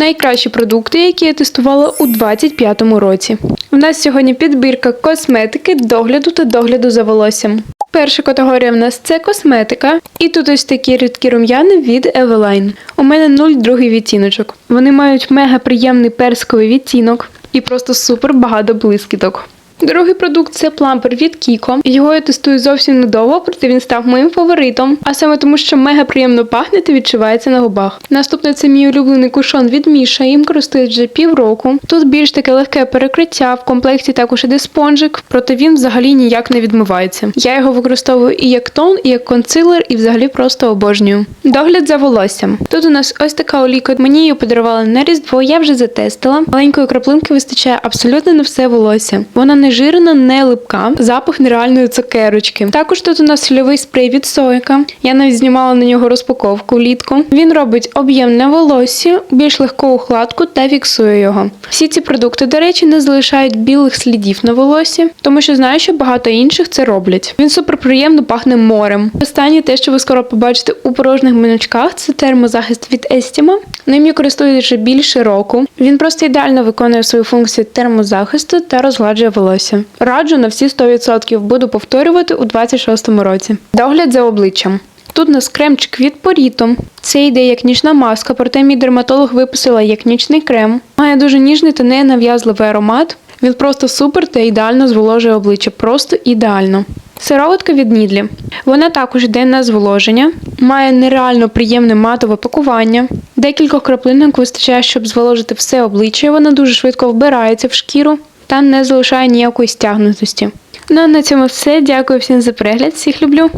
Найкращі продукти, які я тестувала у 2025 році. У нас сьогодні підбірка косметики, догляду та догляду за волоссям. Перша категорія в нас це косметика, і тут ось такі рідкі рум'яни від Eveline. У мене 0,2 відтіночок. Вони мають мега приємний персиковий відтінок і просто супер багато блискіток. Другий продукт це плампер від Kiko. Його я тестую зовсім недовго, проте він став моїм фаворитом, а саме тому, що мега приємно пахне та відчувається на губах. Наступне це мій улюблений кушон від Міша. Їм користуюсь вже півроку. Тут більш таке легке перекриття, в комплекті також іде спонжик, проте він взагалі ніяк не відмивається. Я його використовую і як тон, і як консилер, і взагалі просто обожнюю. Догляд за волоссям. Тут у нас ось така олійка. Мені її подарували на різдво. Я вже затестила. Маленької краплинки вистачає абсолютно на все волосся. Вона не жирна, не липка, запах нереальної цукерочки. Також тут у нас сольовий спрей від Сойка. Я навіть знімала на нього розпаковку влітку. Він робить об'ємне волосся, більш легку укладку та фіксує його. Всі ці продукти, до речі, не залишають білих слідів на волосі, тому що знаю, що багато інших це роблять. Він суперприємно пахне морем. Останнє те, що ви скоро побачите у порожніх минучках, це термозахист від Estima. Ним я користуюсь вже більше року. Він просто ідеально виконує свою функцію термозахисту та розгладжує волосся. Раджу на всі 100%, буду повторювати у 26-му році. Догляд за обличчям. Тут у нас кремчик від Поріто. Це йде як нічна маска, проте мій дерматолог виписала як нічний крем. Має дуже ніжний та ненав'язливий аромат. Він просто супер та ідеально зволожує обличчя. Просто ідеально. Сироватка відНідлі. Вона також йде на зволоження, має нереально приємне матове пакування. Декількох краплинок вистачає, щоб зволожити все обличчя. Вона дуже швидко вбирається в шкіру та не залишає ніякої стягнутості. Ну а на цьому все. Дякую всім за перегляд. Всіх люблю.